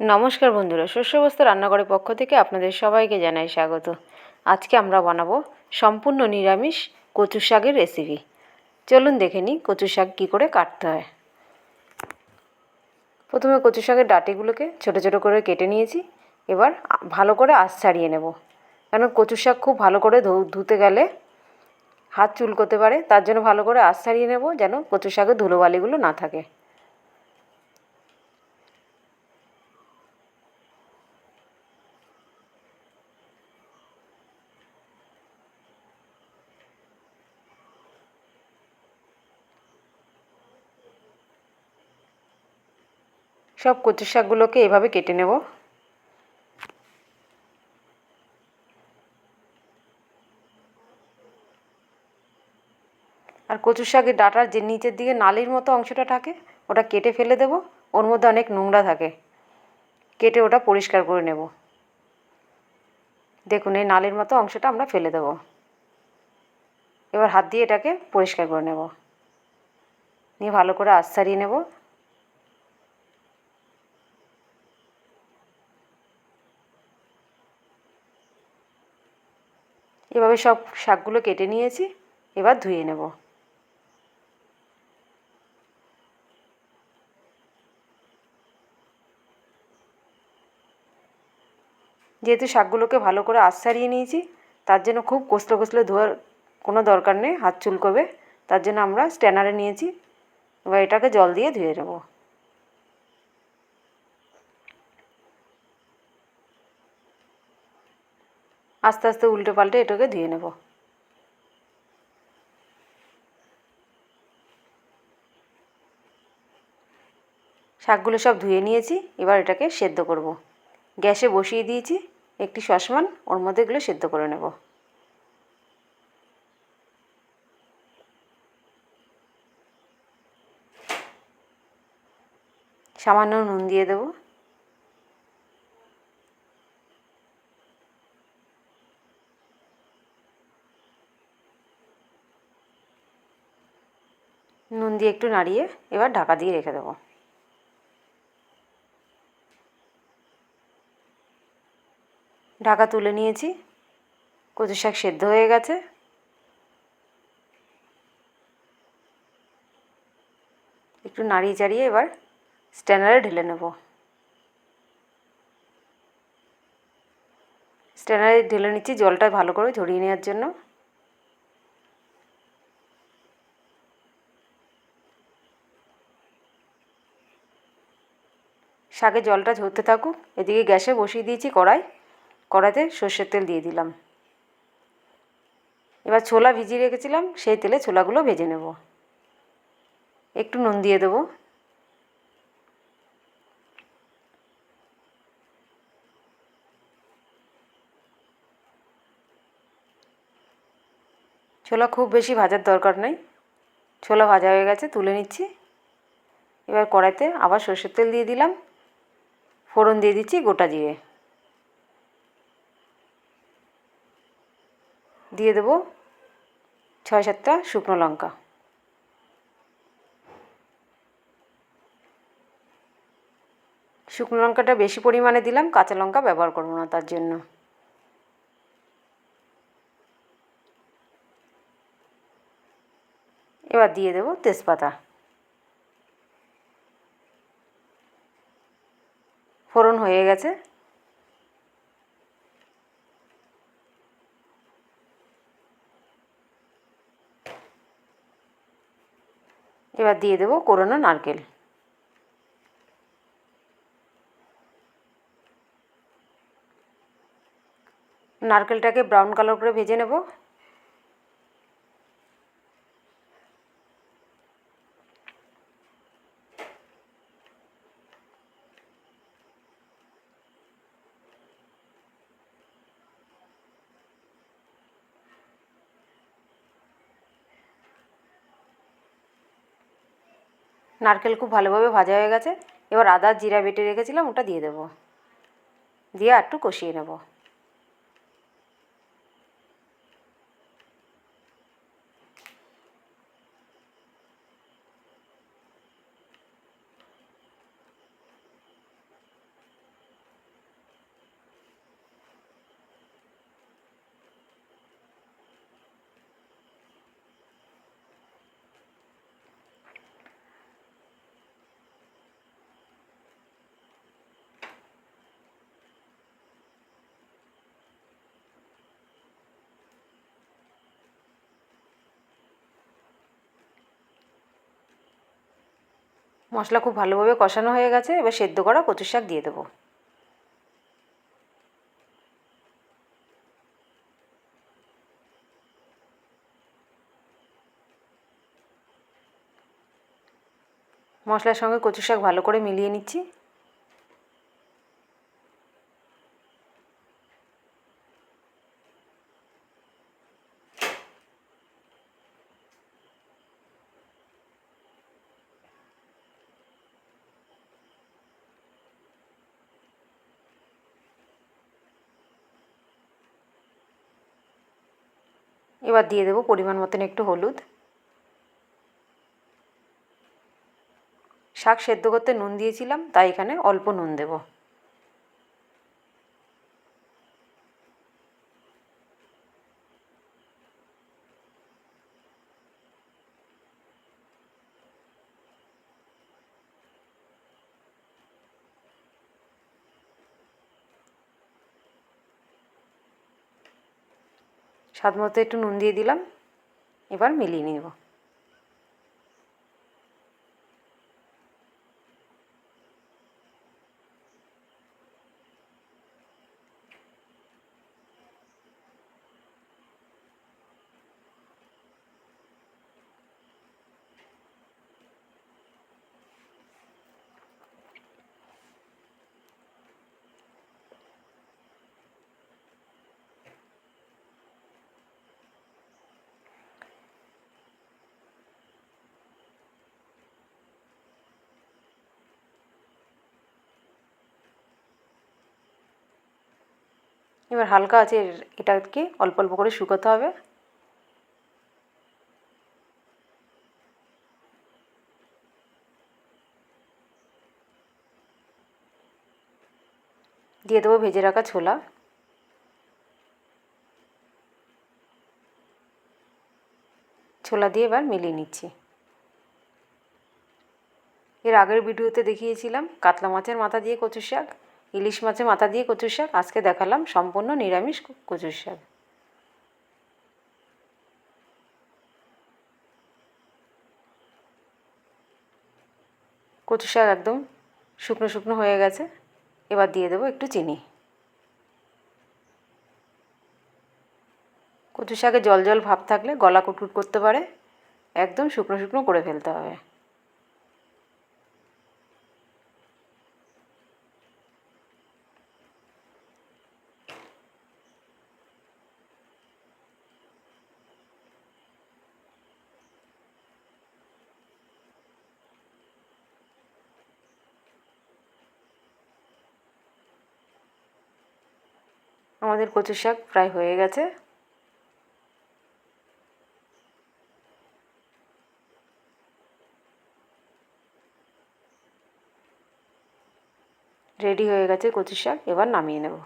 নমস্কার বন্ধুরা, শস্যবস্ত রান্নাঘরের পক্ষ থেকে আপনাদের সবাইকে জানাই স্বাগত। আজকে আমরা বানাবো সম্পূর্ণ নিরামিষ কচু শাকের রেসিপি চলুন দেখে নিই কচু শাক কী করে কাটতে হয়। প্রথমে কচু শাকের ডাটিগুলোকে ছোটো ছোটো করে কেটে নিয়েছি। এবার ভালো করে আঁশ ছাড়িয়ে নেব। কারণ কচু শাক খুব ভালো করে ধুতে গেলে হাত চুলকোতে পারে, তার জন্য ভালো করে আঁশ ছাড়িয়ে নেব যেন কচু শাকের ধুলোবালিগুলো না থাকে। সব কচু শাকগুলোকে এভাবে কেটে নেব। আর কচু শাকের ডাটার যে নিচের দিকে নালির মতো অংশটা থাকে, ওটা কেটে ফেলে দেব। ওর মধ্যে অনেক নোংরা থাকে। কেটে ওটা পরিষ্কার করে নেব। দেখুন, এই নালির মতো অংশটা আমরা ফেলে দেব। এবার হাত দিয়ে এটাকে পরিষ্কার করে নেব। নিয়ে ভালো করে আশ ছাড়িয়ে নেব। এভাবে সব শাকগুলো কেটে নিয়েছি, এবার ধুয়ে নেব। যেহেতু শাকগুলোকে ভালো করে আশ ছাড়িয়ে নিয়েছি, তার জন্য খুব কষলে কষলে ধোয়ার কোনো দরকার নেই, হাত চুলকোবে, তার জন্য আমরা স্ট্যানারে নিয়েছি, এবার এটাকে জল দিয়ে ধুয়ে নেব। আস্তে আস্তে উল্টে পাল্টে এটাকে ধুয়ে নেব। শাকগুলো সব ধুয়ে নিয়েছি, এবার এটাকে সেদ্ধ করব। গ্যাসে বসিয়ে দিয়েছি একটি সসমান, ওর মধ্যে এগুলো সেদ্ধ করে নেব। সামান্য নুন দিয়ে দেবো। দিয়ে একটু নাড়িয়ে এবার ঢাকা দিয়ে রেখে দেবো। ঢাকা তুলে নিয়েছি। কচু শাক সেদ্ধ হয়ে গেছে। একটু নাড়িয়ে চাড়িয়ে এবার স্ট্যানারে ঢেলে নেব। স্ট্যানারে ঢেলে নিচ্ছি জলটা ভালো করে ঝরিয়ে নেওয়ার জন্য। শাকে জলটা ঝরতে থাকুক, এদিকে গ্যাসে বসিয়ে দিয়েছি কড়াই। কড়াইতে সর্ষের তেল দিয়ে দিলাম। এবার ছোলা ভিজিয়ে রেখেছিলাম, সেই তেলে ছোলাগুলো ভেজে নেব। একটু নুন দিয়ে দেবো। ছোলা খুব বেশি ভাজার দরকার নেই। ছোলা ভাজা হয়ে গেছে, তুলে নিচ্ছি। এবার কড়াইতে আবার সর্ষের তেল দিয়ে দিলাম। ফোড়ন দিয়ে দিচ্ছি, গোটা জিরে। দিয়ে দেবো ছয় সাতটা শুকনো লঙ্কা। শুকনো লঙ্কাটা বেশি পরিমাণে দিলাম, কাঁচা লঙ্কা ব্যবহার করব না তার জন্য। এবার দিয়ে দেবো তেজপাতা ফোড়ন হয়ে গেছে? এবার দিয়ে দেবো কোরোনা নারকেল। নারকেলটাকে ব্রাউন কালার করে ভেজে নেব। নারকেল খুব ভালোভাবে ভাজা হয়ে গেছে। এবার আদা, জিরা বেটে রেখেছিলাম, ওটা দিয়ে দেবো। দিয়ে একটু কষিয়ে নেব। মশলা খুব ভালোভাবে কষানো হয়ে গেছে, এবার সেদ্ধ করা কচুর শাক দিয়ে দেবো। মশলার সঙ্গে কচু শাক ভালো করে মিলিয়ে নিচ্ছি। এবার দিয়ে দেবো পরিমাণ মতন একটু হলুদ। শাক সেদ্ধ করতে নুন দিয়েছিলাম, তাই এখানে অল্প নুন দেব। স্বাদ মতো একটু নুন দিয়ে দিলাম এবার মিলিয়ে নেব। এবার হালকা আছে এটাকে অল্প অল্প করে শুকোতে হবে। দিয়ে দেবো ভেজে রাখা ছোলা। ছোলা দিয়ে এবার মিলিয়ে নিচ্ছি। এর আগের ভিডিওতে দেখিয়েছিলাম কাতলা মাছের মাথা দিয়ে কচু শাক। ইলিশ মাছের মাথা দিয়ে কচুর শাক, আজকে দেখালাম সম্পূর্ণ নিরামিষ কচুর শাক। কচু শাক একদম শুকনো শুকনো হয়ে গেছে। এবার দিয়ে দেবো একটু চিনি। কচু শাকে জল জল ভাব থাকলে গলা কুটকুট করতে পারে। একদম শুকনো শুকনো করে ফেলতে হবে। আমাদের কচু শাক প্রায় হয়ে গেছে। রেডি হয়ে গেছে কচু শাক এবার নামিয়ে নেব।